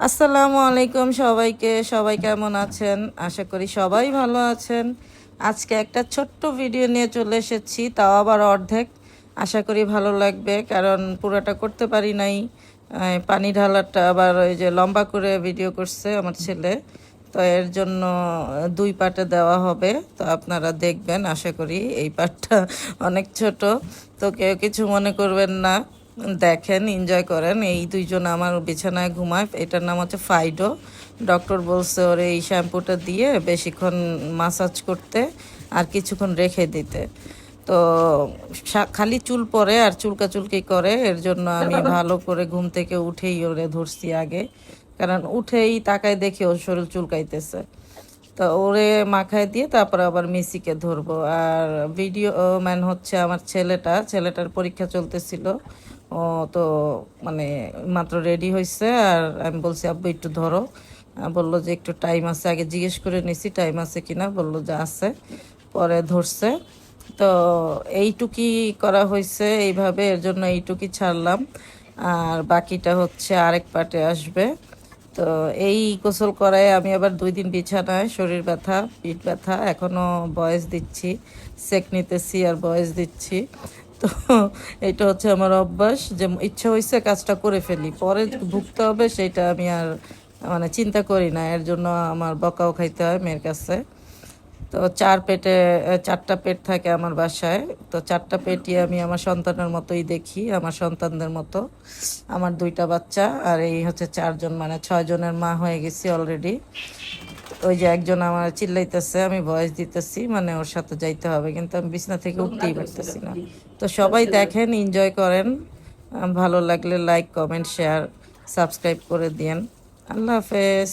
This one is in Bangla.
আসসালামু আলাইকুম সবাইকে, সবাই কেমন আছেন? আশা করি সবাই ভালো আছেন। আজকে একটা ছোট্ট ভিডিও নিয়ে চলে এসেছি, তাও আবার অর্ধেক। আশা করি ভালো লাগবে, কারণ পুরোটা করতে পারি নাই। পানি ঢালাটা আবার ওই যে লম্বা করে ভিডিও করছে আমার ছেলে। তো এর জন্য দুই পার্টে দেওয়া হবে, তো আপনারা দেখবেন, আশা করি এই পার্টটা অনেক ছোট। তো কেউ কিছু মনে করবেন না। দেখেন এনজয় করেন। এই দুইজন আমার বিছানায় ঘুমায়। এটার নাম হচ্ছে ফাইডো। ডক্টর বলছে ওর এই শ্যাম্পুটা দিয়ে বেশিক্ষণ মাসাজ করতে আর কিছুক্ষণ রেখে দিতে। তো খালি চুল পরে আর চুলকা চুলকাচুলকি করে, এর জন্য আমি ভালো করে ঘুম থেকে উঠেই ওরে ধরছি আগে। কারণ উঠেই তাকায় দেখে ওর শরীর চুলকাইতেছে। তো ওরে মাখায় দিয়ে তারপরে আবার মিসিকে ধরবো। আর ভিডিও ম্যান হচ্ছে আমার ছেলেটা। ছেলেটার পরীক্ষা চলতেছিল। ও, তো মানে মাত্র রেডি হয়েছে আর আমি বলছি, আব্বু, একটু ধরো। বলল যে, একটু টাইম আছে। আগে জিজ্ঞেস করে নিছি টাইম আছে কিনা বলল, যে আছে। পরে ধরছে। তো এইটুকি করা হয়েছে এইভাবে, এর জন্য এইটুকি ছাড়লাম। আর বাকিটা হচ্ছে আরেক পার্টে আসবে। তো এই গোসল করায় আমি আবার দুই দিন বিছানায়, শরীর ব্যথা, পিঠ ব্যথা এখনও বয়স দিচ্ছি, সেক নিতেছি আর বয়স দিচ্ছি। তো এটা হচ্ছে আমার অভ্যাস যে ইচ্ছা হয়েছে কাজটা করে ফেলি। পরে ভুগতে হবে সেটা আমি আর মানে চিন্তা করি না, এর জন্য আমার বকাও খাইতে হয় মেয়ের কাছে। তো চার পেটে, চারটা পেট থাকে আমার বাসায়, তো চারটা পেটই আমি আমার সন্তানের মতোই দেখি, আমার সন্তানদের মতো। আমার দুইটা বাচ্চা আর এই হচ্ছে চারজন মানে ছয় জনের মা হয়ে গেছি অলরেডি ওই যে একজন আমার চিল্লাইতেছে আমি ভয়েস দিতেছি মানে ওর সাথে যাইতে হবে কিন্তু আমি বিছনা থেকে উঠতেই পারতেছি না। তো সবাই দেখেন এনজয় করেন। ভালো লাগলে লাইক কমেন্ট শেয়ার সাবস্ক্রাইব করে দিন আল্লাহ হাফেজ।